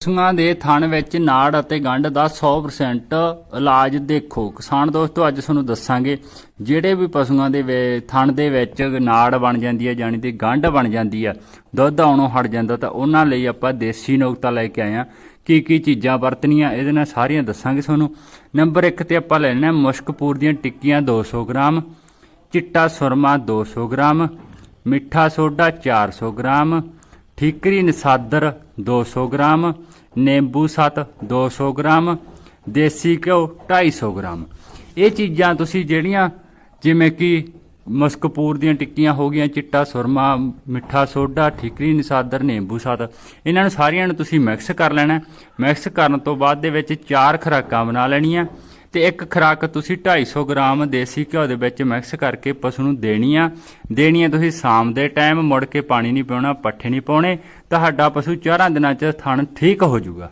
ਪਸ਼ੂਆਂ ਦੇ ਥਣ ਵਿੱਚ ਨਾੜ ਅਤੇ ਗੰਢ ਦਾ 100% ਇਲਾਜ ਦੇਖੋ। ਕਿਸਾਨ ਦੋਸਤੋ, ਅੱਜ ਤੁਹਾਨੂੰ ਦੱਸਾਂਗੇ, ਜਿਹੜੇ ਵੀ ਪਸ਼ੂਆਂ ਦੇ ਵੇ- ਥਣ ਦੇ ਵਿੱਚ ਨਾੜ ਬਣ ਜਾਂਦੀ ਹੈ ਜਾਨੀ ਕਿ ਗੰਢ ਬਣ ਜਾਂਦੀ ਆ ਦੁੱਧ ਆਉਣੋਂ ਹਟ ਜਾਂਦਾ, ਤਾਂ ਉਹਨਾਂ ਲਈ ਆਪਾਂ ਦੇਸੀ ਨੁਕਤਾ ਲੈ ਕੇ ਆਏ ਆ ਕੀ ਕੀ ਚੀਜ਼ਾਂ ਵਰਤਣੀਆਂ, ਇਹਦੇ ਨਾਲ ਸਾਰੀਆਂ ਦੱਸਾਂਗੇ ਤੁਹਾਨੂੰ। ਨੰਬਰ 1 ਤੇ ਆਪਾਂ ਲੈ ਲੈਣਾ ਮੁਸ਼ਕਪੂਰ ਦੀਆਂ ਟਿੱਕੀਆਂ 200 ਗ੍ਰਾਮ, ਚਿੱਟਾ ਸੁਰਮਾ 200 ਗ੍ਰਾਮ, ਮਿੱਠਾ ਸੋਡਾ 400 ਗ੍ਰਾਮ, ਠੀਕਰੀ ਨਸਾਦਰ 200 ਗ੍ਰਾਮ ਨਿੰਬੂ ਸੱਤ 200 ਗ੍ਰਾਮ, ਦੇਸੀ ਘਿਓ 250 ਗ੍ਰਾਮ। ਇਹ ਚੀਜ਼ਾਂ ਤੁਸੀਂ ਜਿਹੜੀਆਂ ਜਿਵੇਂ ਕਿ ਮਸਕਪੂਰ ਦੀਆਂ ਟਿੱਕੀਆਂ ਹੋ ਗਈਆਂ, ਚਿੱਟਾ ਸੁਰਮਾ, ਮਿੱਠਾ ਸੋਡਾ, ਠੀਕਰੀ, ਨਸਾਦਰ, ਨਿੰਬੂ ਸੱਤ, ਇਹਨਾਂ ਨੂੰ ਸਾਰੀਆਂ ਨੂੰ ਤੁਸੀਂ ਮਿਕਸ ਕਰ ਲੈਣਾ। ਮਿਕਸ ਕਰਨ ਤੋਂ ਬਾਅਦ ਦੇ ਵਿੱਚ ਚਾਰ ਖੁਰਾਕਾਂ ਬਣਾ ਲੈਣੀਆਂ। ਤੇ ਇੱਕ ਖੁਰਾਕ ਤੁਸੀਂ 250 ਗ੍ਰਾਮ ਦੇਸੀ ਘਿਓ ਦੇ ਵਿੱਚ ਮਿਕਸ ਕਰਕੇ ਪਸ਼ੂ ਨੂੰ ਦੇਣੀ ਆ। ਦੇਣੀ ਆ ਤੁਸੀਂ ਸ਼ਾਮ ਦੇ ਟਾਈਮ, ਮੁੜ ਕੇ ਪਾਣੀ ਨਹੀਂ ਪਿਉਣਾ, ਪੱਠੇ ਨਹੀਂ ਪਾਉਣੇ। ਤੁਹਾਡਾ ਪਸ਼ੂ ਚਾਰਾਂ ਦਿਨਾਂ 'ਚ ਥਣ ਠੀਕ ਹੋ ਜਾਊਗਾ।